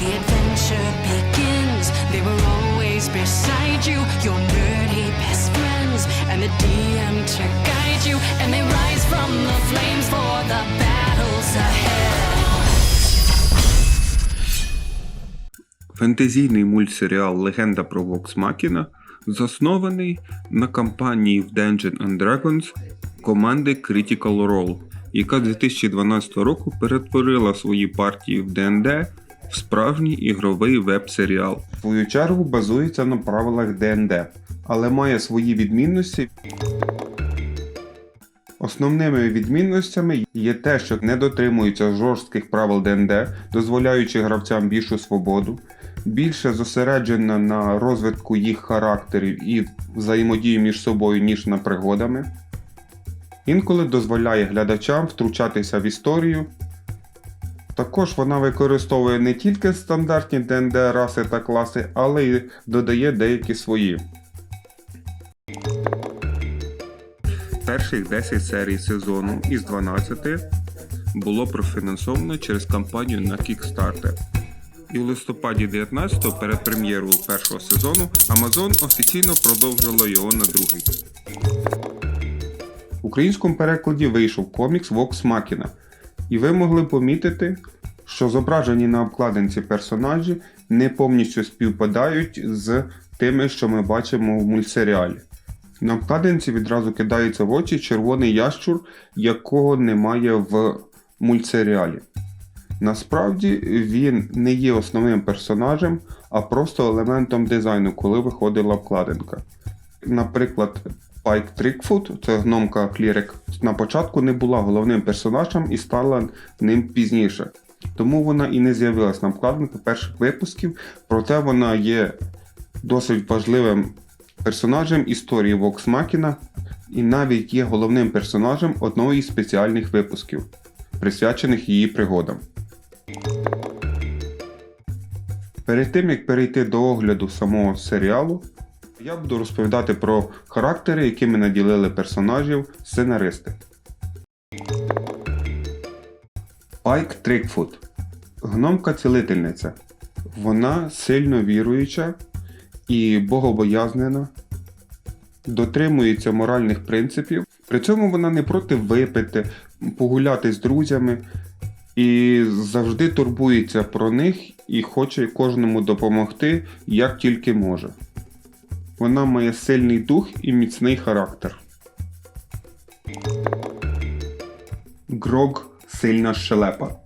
the adventure begins. They were always beside you, your nerdy best friends, and the DM to guide you. And they rise from the flames for the battles ahead. Фентезійний мультсеріал Легенда про Вокс Макіна заснований на кампанії в Dungeons and Dragons команди Critical Role, яка 2012 року перетворила свої партії в ДНД справжній ігровий веб-серіал. В свою чергу базується на правилах ДНД, але має свої відмінності. Основними відмінностями є те, що не дотримуються жорстких правил ДНД, дозволяючи гравцям більшу свободу, більше зосереджена на розвитку їх характерів і взаємодії між собою, ніж на пригодами. Інколи дозволяє глядачам втручатися в історію. Також вона використовує не тільки стандартні ДНД раси та класи, але й додає деякі свої. Перших 10 серій сезону із 12 було профінансовано через кампанію на Kickstarter. І в листопаді 19-го перед прем'єрою першого сезону Amazon офіційно продовжила його на другий. В українському перекладі вийшов комікс Vox Machina, і ви могли помітити, що зображені на обкладинці персонажі не повністю співпадають з тими, що ми бачимо в мультсеріалі. На обкладинці відразу кидається в очі червоний ящур, якого немає в мультсеріалі. Насправді він не є основним персонажем, а просто елементом дизайну, коли виходила обкладинка. Наприклад, Пайк Трікфут, це гномка Клірик, на початку не була головним персонажем і стала ним пізніше. Тому вона і не з'явилась на обкладинку перших випусків, проте вона є досить важливим персонажем історії Machina і навіть є головним персонажем одного із спеціальних випусків, присвячених її пригодам. Перед тим як перейти до огляду самого серіалу, я буду розповідати про характери, якими наділили персонажів сценаристи. Пайк Трикфут. Гномка-цілительниця. Вона сильно віруюча і богобоязнена, дотримується моральних принципів. При цьому вона не проти випити, погуляти з друзями і завжди турбується про них і хоче кожному допомогти, як тільки може. Вона має сильний дух і міцний характер. Грог сильна щелепа.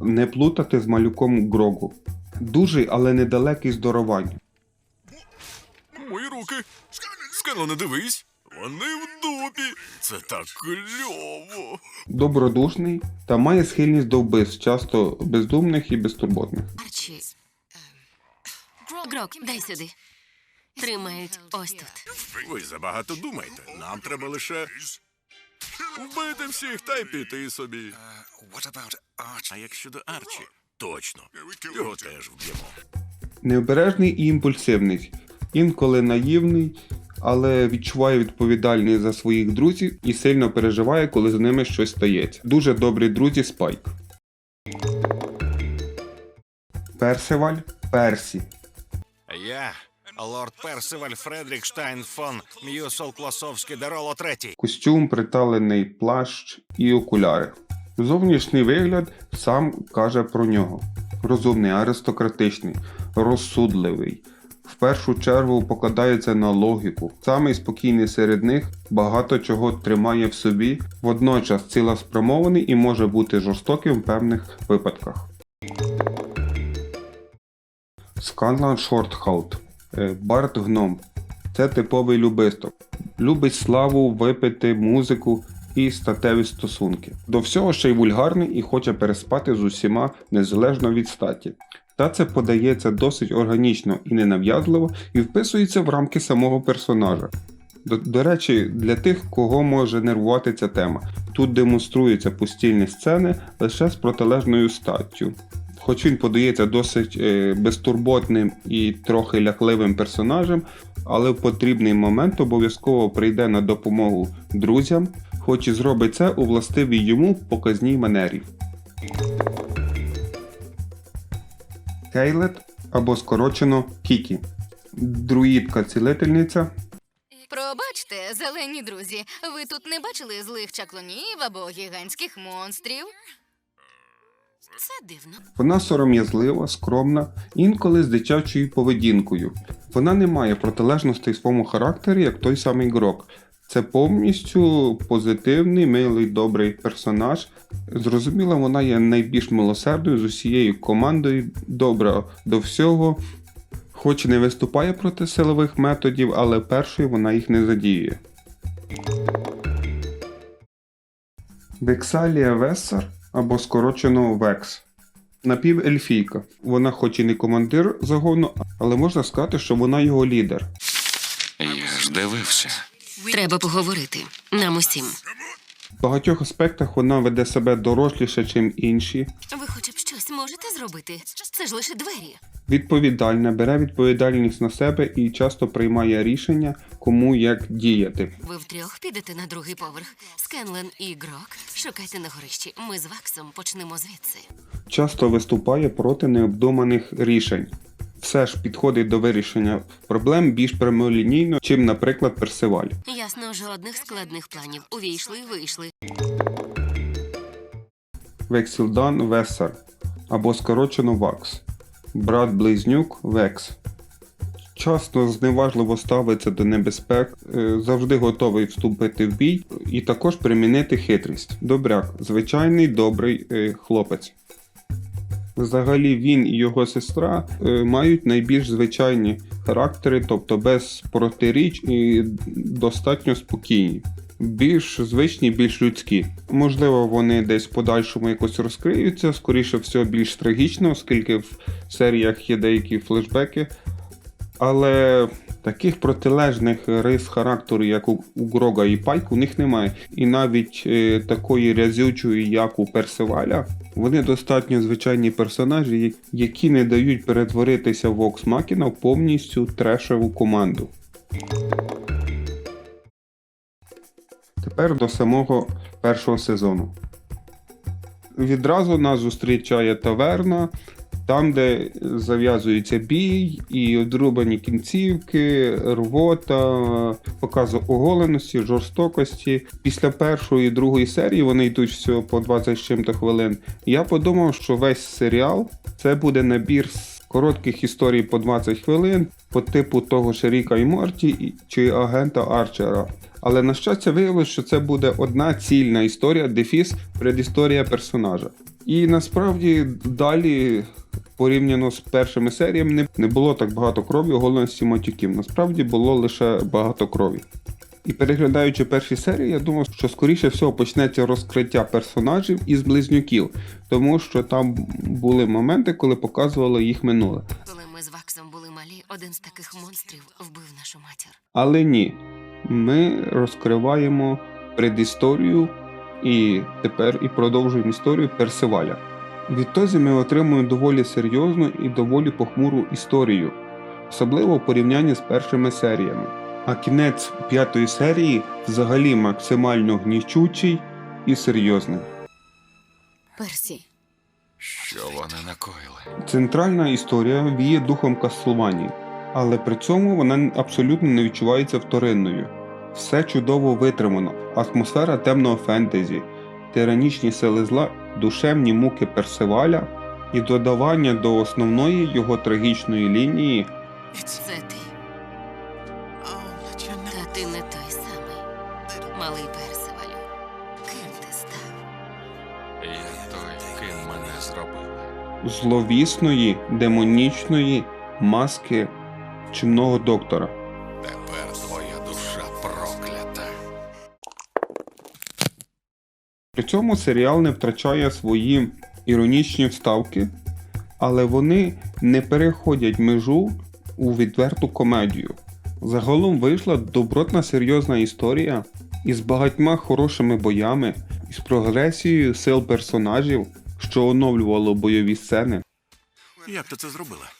Не плутати з малюком Грогу. Дужий, але недалекий здоровань. Мої руки. Скано, не дивись. Вони в дупі. Це так кльово. Добродушний та має схильність до вбивств, часто бездумних і безтурботних. Арчі. Грок, дай сюди. Тримають ось тут. Ви забагато думаєте. Нам треба лише вбити всіх та й піти собі. А як щодо Арчі? Точно. Його теж вб'ємо. Необережний і імпульсивний, інколи наївний, але відчуває відповідальність за своїх друзів і сильно переживає, коли з ними щось стається. Дуже добрі друзі Спайк. Персиваль Персі. Я, лорд Персиваль Фредрік Штайн фон М'юсол Класовський Дероло третій. Костюм, приталений плащ і окуляри. Зовнішній вигляд сам каже про нього. Розумний, аристократичний, розсудливий. В першу чергу покладається на логіку. Самий спокійний серед них багато чого тримає в собі, водночас цілеспрямований і може бути жорстоким в певних випадках. Сканлан Шортхаут. Е, Барт Гном. Це типовий любисток. Любить славу, випити, музику і статеві стосунки. До всього ще й вульгарний і хоче переспати з усіма незалежно від статі. Та це подається досить органічно і ненав'язливо і вписується в рамки самого персонажа. До, до речі, для тих, кого може нервувати ця тема, тут демонструються постільні сцени лише з протилежною статтю. Хоч він подається досить е, безтурботним і трохи лякливим персонажем, але в потрібний момент обов'язково прийде на допомогу друзям, хоч і зробить це у властивій йому показній манері. Кейлет або скорочено Кікі. Друїдка-цілительниця Пробачте, зелені друзі, ви тут не бачили злих чаклунів або гігантських монстрів? Це дивно. Вона сором'язлива, скромна, інколи з дитячою поведінкою. Вона не має протилежностей своєму характері, як той самий Грок. Це повністю позитивний, милий, добрий персонаж. Зрозуміло, вона є найбільш милосердною з усією командою, добра до всього. Хоч не виступає проти силових методів, але першою вона їх не задіює. Вексалія Вессар або скорочено Векс. Напівельфійка. Вона хоч і не командир загону, але можна сказати, що вона його лідер. Я ж дивився. Треба поговорити. Нам усім. В багатьох аспектах вона веде себе доросліше, ніж інші. Ви хоча б щось можете зробити? Це ж лише двері. Відповідальна, бере відповідальність на себе і часто приймає рішення, кому як діяти. Ви втрьох підете на другий поверх. Скенлен і Грок. Шукайте на горищі. Ми з Ваксом почнемо звідси. Часто виступає проти необдуманих рішень. Все ж підходить до вирішення проблем більш прямолінійно, чим, наприклад, Персиваль. Ясно, жодних складних планів. Увійшли, вийшли. Вексілдан Весар або скорочено Вакс. Брат близнюк Векс. Часто зневажливо ставиться до небезпек, е, завжди готовий вступити в бій і також примінити хитрість. Добряк, звичайний добрий е, хлопець. Взагалі він і його сестра е, мають найбільш звичайні характери, тобто без протиріч і достатньо спокійні. Більш звичні, більш людські. Можливо, вони десь подальшому якось розкриються, скоріше всього, більш трагічно, оскільки в серіях є деякі флешбеки. Але таких протилежних рис характеру, як у, Грога і Пайк, у них немає. І навіть е, такої рязючої, як у Персиваля, вони достатньо звичайні персонажі, які не дають перетворитися в Окс повністю трешеву команду. Тепер до самого першого сезону. Відразу нас зустрічає таверна, там, де зав'язується бій, і одрубані кінцівки, рвота, показ оголеності, жорстокості. Після першої і другої серії вони йдуть всього по 20 з чим-то хвилин. Я подумав, що весь серіал це буде набір коротких історій по 20 хвилин, по типу того ж Ріка і Морті чи агента Арчера. Але на щастя виявилось, що це буде одна цільна історія, дефіс, предісторія персонажа. І насправді далі, порівняно з першими серіями, не, було так багато крові, оголеності матюків. Насправді було лише багато крові. І переглядаючи перші серії, я думав, що скоріше всього почнеться розкриття персонажів із близнюків, тому що там були моменти, коли показували їх минуле. Коли ми з Ваксом були малі, один з таких монстрів вбив нашу матір. Але ні, ми розкриваємо предісторію і тепер і продовжуємо історію Персиваля. Відтоді ми отримуємо доволі серйозну і доволі похмуру історію, особливо в порівнянні з першими серіями. А кінець п'ятої серії взагалі максимально гнічучий і серйозний. Персі, Що вони накоїли? Центральна історія віє духом Каслванії, але при цьому вона абсолютно не відчувається вторинною. Все чудово витримано, атмосфера темного фентезі, тиранічні сили зла, душевні муки Персиваля і додавання до основної його трагічної лінії Це ти. Ти не той самий. Малий Персивалю. Ким ти став? Я той, ким мене зробили. зловісної, демонічної маски чимного доктора. Тепер твоя душа проклята. При цьому серіал не втрачає свої іронічні вставки, але вони не переходять межу у відверту комедію. Загалом вийшла добротна серйозна історія із багатьма хорошими боями, із прогресією сил персонажів, що оновлювало бойові сцени, Як ти це зробила?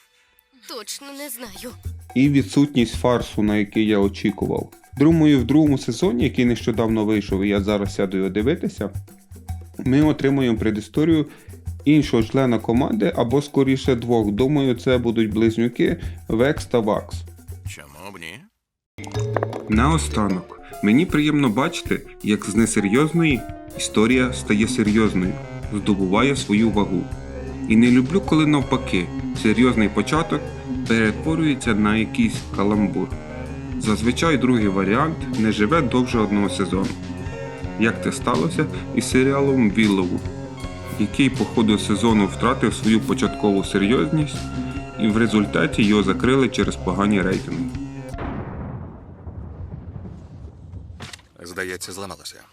Точно не знаю. і відсутність фарсу, на який я очікував. Думаю, в другому сезоні, який нещодавно вийшов, і я зараз сяду його дивитися, ми отримуємо предісторію іншого члена команди, або скоріше двох. Думаю, це будуть близнюки Векс та Вакс. Наостанок, мені приємно бачити, як з несерйозної історія стає серйозною, здобуває свою вагу. І не люблю, коли навпаки, серйозний початок перетворюється на якийсь каламбур. Зазвичай другий варіант не живе довше одного сезону. Як це сталося із серіалом Віллоу, який по ходу сезону втратив свою початкову серйозність, і в результаті його закрили через погані рейтинги. Здається, зламалося.